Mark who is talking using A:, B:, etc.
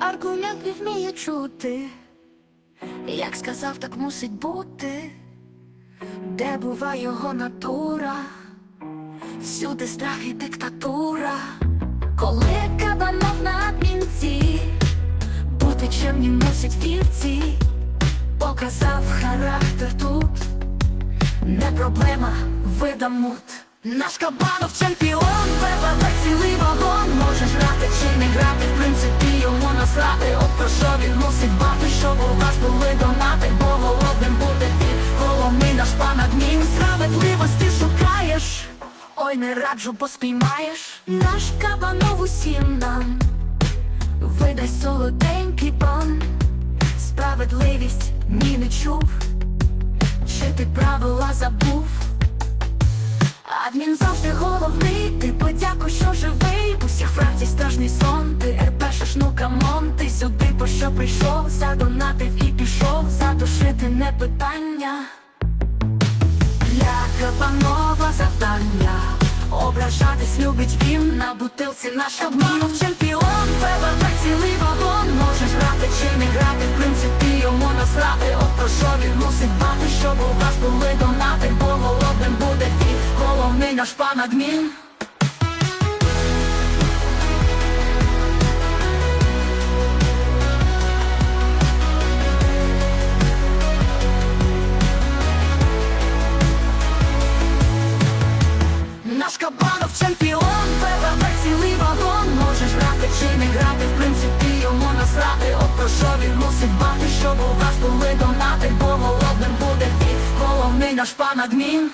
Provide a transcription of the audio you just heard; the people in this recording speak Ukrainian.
A: аргумент не вміє чути. Як сказав, так мусить бути, де бува його натура, всюди страх і диктатура, коли кабанов на адмінці, бути чемним мусить вівці, показав характер тут, не проблема, видамут. Наш кабанов чемпіон, Справедливості шукаєш, ой не раджу, бо спіймаєш. Наш кабанов усім нам. Видасть солоденький пан. Справедливість ні не чув. Чи ти правила забув? Адмін завжди головний, ти подякуй, що живий. У всіх фракцій страшний сон, ти РП шашну камон Ти сюди по що прийшов, задонатив і пішов. Задушити не питання Для панова завдання. Ображатись любить він. На бутилці наш Кабанов чемпіон, ПВП цілий вагон. Можеш грати чи не грати, в принципі йому насрати. От про що він мусить бати, щоб у вас були донати. Бо голодним буде він, головний наш пан адмін Кабанов чемпіон, ПВП цілий вагон. Можеш грати чи не грати, в принципі йому насрати. От про що він мусить бати, щоб у вас були донати Бо голодним буде ти, головний наш пан адмін